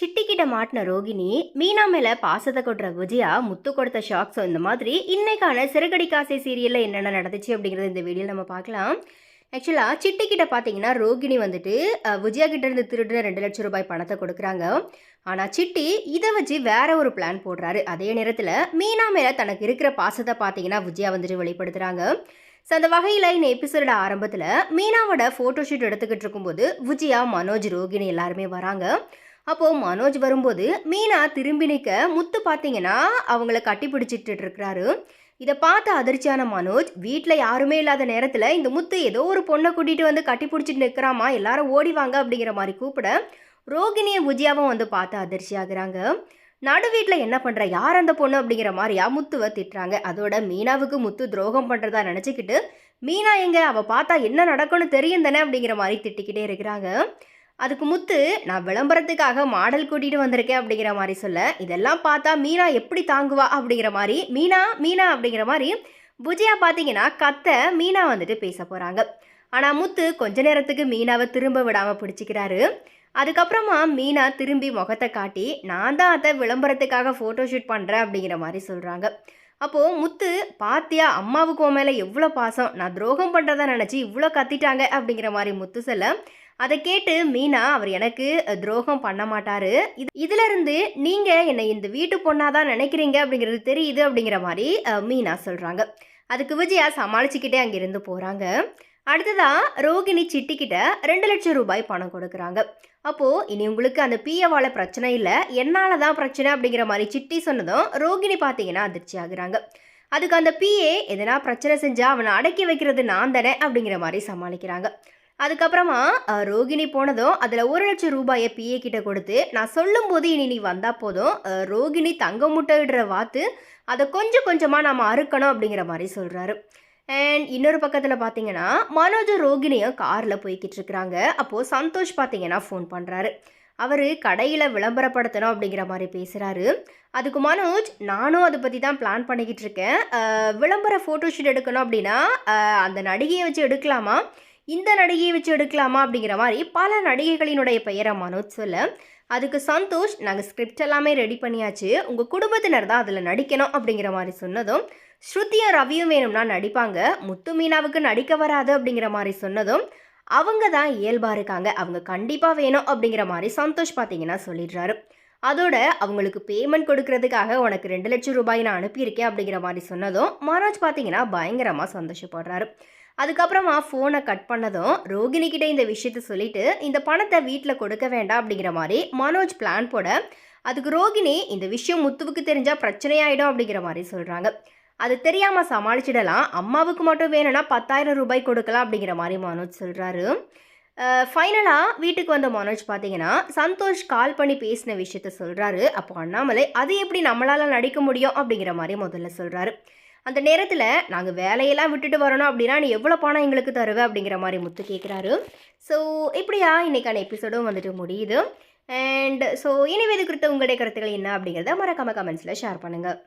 சிட்டிக்கிட்ட மாட்டின ரோகிணி மீனா மேல பாசத்தை கொட்டுற விஜயா முத்து கொடுத்த ஷாக்ஸோ இந்த மாதிரி இன்னைக்கான சிறுகடி காசை சீரியல்ல என்னென்ன நடந்துச்சு அப்படிங்கறத இந்த வீடியோவில் நம்ம பார்க்கலாம். ஆக்சுவலாக சிட்டிக்கிட்ட பார்த்தீங்கன்னா ரோகிணி வந்துட்டு விஜயா கிட்ட இருந்து திருடின ரெண்டு லட்சம் ரூபாய் பணத்தை கொடுக்குறாங்க. ஆனால் சிட்டி இதை வச்சு வேற ஒரு பிளான் போடுறாரு. அதே நேரத்தில் மீனா மேலே தனக்கு இருக்கிற பாசத்தை பார்த்தீங்கன்னா விஜயா வந்துட்டு வெளிப்படுத்துகிறாங்க ஸோ அந்த வகையில் இந்த எபிசோட ஆரம்பத்தில் மீனாவோட ஃபோட்டோ ஷூட் எடுத்துக்கிட்டு இருக்கும்போது விஜயா மனோஜ் ரோகிணி எல்லாருமே வராங்க. அப்போது மனோஜ் வரும்போது மீனா திரும்பி நிற்க முத்து பார்த்தீங்கன்னா அவங்கள கட்டி பிடிச்சிட்டு இருக்கிறாரு இதை பார்த்த அதிர்ச்சியான மனோஜ் வீட்டில் யாருமே இல்லாத நேரத்தில் இந்த முத்து ஏதோ ஒரு பொண்ணை கூட்டிகிட்டு வந்து கட்டி பிடிச்சிட்டு நிற்கிறாமா எல்லாரும் ஓடி வாங்க அப்படிங்கிற மாதிரி கூப்பிட ரோகிணியை புஜியாவும் வந்து பார்த்து அதிர்ச்சி ஆகுறாங்க நடு வீட்டில் என்ன பண்ணுற யார் அந்த பொண்ணு அப்படிங்கிற மாதிரியா முத்துவை திட்டுறாங்க. அதோட மீனாவுக்கு முத்து துரோகம் பண்ணுறதா நினச்சிக்கிட்டு மீனா எங்க? அவள் பார்த்தா என்ன நடக்கும்னு தெரியும் தானே? அப்படிங்கிற மாதிரி திட்டிக்கிட்டே இருக்கிறாங்க. அதுக்கு முத்து நான் விளம்பரத்துக்காக மாடல் கூட்டிகிட்டு வந்திருக்கேன் அப்படிங்கிற மாதிரி சொல்ல இதெல்லாம் பார்த்தா மீனா எப்படி தாங்குவா அப்படிங்கிற மாதிரி மீனா மீனா அப்படிங்கிற மாதிரி புஜியா பார்த்தீங்கன்னா கத்த மீனா வந்துட்டு பேச போகிறாங்க ஆனால் முத்து கொஞ்ச நேரத்துக்கு மீனாவை திரும்ப விடாமல் பிடிச்சிக்கிறாரு. அதுக்கப்புறமா மீனா திரும்பி முகத்தை காட்டி நான் தான் அதை விளம்பரத்துக்காக ஃபோட்டோ ஷூட் பண்ணுறேன் அப்படிங்கிற மாதிரி சொல்கிறாங்க அப்போது முத்து பாத்தியா அம்மாவுக்கு மேலே எவ்வளோ பாசம். நான் துரோகம் பண்ணுறதா நினச்சி இவ்வளோ கத்திட்டாங்க அப்படிங்கிற மாதிரி முத்து சொல்ல அதை கேட்டு மீனா அவர் எனக்கு துரோகம் பண்ண மாட்டாரு. இது இதிலிருந்து நீங்கள் என்னை இந்த வீட்டு பொண்ணாதான் நினைக்கிறீங்க அப்படிங்கிறது தெரியுது அப்படிங்கிற மாதிரி மீனா சொல்கிறாங்க அதுக்கு விஜயா சமாளிச்சுக்கிட்டே அங்கேருந்து போகிறாங்க அடுத்ததாக ரோகிணி சிட்டிக்கிட்ட ரெண்டு லட்சம் ரூபாய் பணம் கொடுக்குறாங்க. அப்போது இனி உங்களுக்கு அந்த பிஏவால பிரச்சனை இல்லை என்னால் தான் பிரச்சனை அப்படிங்கிற மாதிரி சிட்டி சொன்னதும் ரோகிணி பார்த்தீங்கன்னா அதிர்ச்சி ஆகுறாங்க. அதுக்கு அந்த பிஏ எதனா பிரச்சனை செஞ்சால் அவனை அடக்கி வைக்கிறது நான் தானே அப்படிங்கிற மாதிரி சமாளிக்கிறாங்க. அதுக்கப்புறமா ரோகிணி போனதும் அதில் ஒரு லட்சம் ரூபாயை பிஏ கிட்ட கொடுத்து நான் சொல்லும்போது இனி நீ வந்தால் போதும். ரோகிணி தங்க முட்டையிடுற வாத்து அதை கொஞ்சம் கொஞ்சமாக நாம் அறுக்கணும் அப்படிங்கிற மாதிரி சொல்கிறாரு அண்ட் இன்னொரு பக்கத்தில் பார்த்தீங்கன்னா மனோஜும் ரோகிணியும் காரில் போய்கிட்டு இருக்கிறாங்க. அப்போது சந்தோஷ் பார்த்தீங்கன்னா ஃபோன் பண்ணுறாரு அவர் கடையில் விளம்பரப்படுத்தணும் அப்படிங்கிற மாதிரி பேசுகிறாரு அதுக்கு மனோஜ் நானும் அதை பற்றி தான் பிளான் பண்ணிக்கிட்டு இருக்கேன். விளம்பர விளம்பர ஃபோட்டோஷூட் எடுக்கணும் அப்படின்னா அந்த நடிகையை வச்சு எடுக்கலாமா? இந்த நடிகையை வச்சு எடுக்கலாமா அப்படிங்கிற மாதிரி பல நடிகைகளினுடைய பெயரை மனோஜ் சொல்ல அதுக்கு சந்தோஷ் நாங்கள் ஸ்கிரிப்ட் எல்லாமே ரெடி பண்ணியாச்சு. உங்கள் குடும்பத்தினர் தான் அதில் நடிக்கணும் அப்படிங்கிற மாதிரி சொன்னதும் ஸ்ருதியும் ரவியும் வேணும்னா நடிப்பாங்க. முத்து மீனாவுக்கு நடிக்க வராது அப்படிங்கிற மாதிரி சொன்னதும் அவங்க தான் இயல்பாக இருக்காங்க. அவங்க கண்டிப்பாக வேணும் அப்படிங்கிற மாதிரி சந்தோஷ் பார்த்தீங்கன்னா சொல்லிடுறாரு. அதோட அவங்களுக்கு பேமெண்ட் கொடுக்கறதுக்காக உனக்கு ரெண்டு லட்சம் ரூபாய் நான் அனுப்பியிருக்கேன் அப்படிங்கிற மாதிரி சொன்னதும் மனோஜ் பார்த்தீங்கன்னா பயங்கரமாக சந்தோஷப்படுறாரு. அதுக்கப்புறமா ஃபோனை கட் பண்ணதும் ரோகிணி கிட்ட இந்த விஷயத்த சொல்லிட்டு இந்த பணத்தை வீட்டில் கொடுக்க வேண்டாம் அப்படிங்கிற மாதிரி மனோஜ் பிளான் போட அதுக்கு ரோகிணி இந்த விஷயம் முத்துவுக்கு தெரிஞ்சால் பிரச்சனையாயிடும் அப்படிங்கிற மாதிரி சொல்கிறாங்க அது தெரியாமல் சமாளிச்சிடலாம். அம்மாவுக்கு மட்டும் வேணும்னா பத்தாயிரம் ரூபாய் கொடுக்கலாம் அப்படிங்கிற மாதிரி மனோஜ் சொல்கிறாரு ஃபைனலாக வீட்டுக்கு வந்த மனோஜ் பார்த்தீங்கன்னா சந்தோஷ் கால் பண்ணி பேசின விஷயத்த சொல்கிறாரு அப்போ அண்ணாமலை அது எப்படி நம்மளால் நடிக்க முடியும்? அப்படிங்கிற மாதிரி முதல்ல சொல்கிறாரு அந்த நேரத்தில் நாங்கள் வேலையெல்லாம் விட்டுட்டு வரணும் அப்படின்னா நீ எவ்வளோ பணம் எங்களுக்கு தருவ அப்படிங்கிற மாதிரி முத்து கேட்குறாரு ஸோ இப்படியா? இன்னைக்கான எபிசோடும் வந்துட்டு முடியுது. அண்ட் ஸோ இனிமே இது குறித்த உங்களுடைய கருத்துக்கள் என்ன அப்படிங்கிறத மறக்காம கமெண்ட்ஸில் ஷேர் பண்ணுங்கள்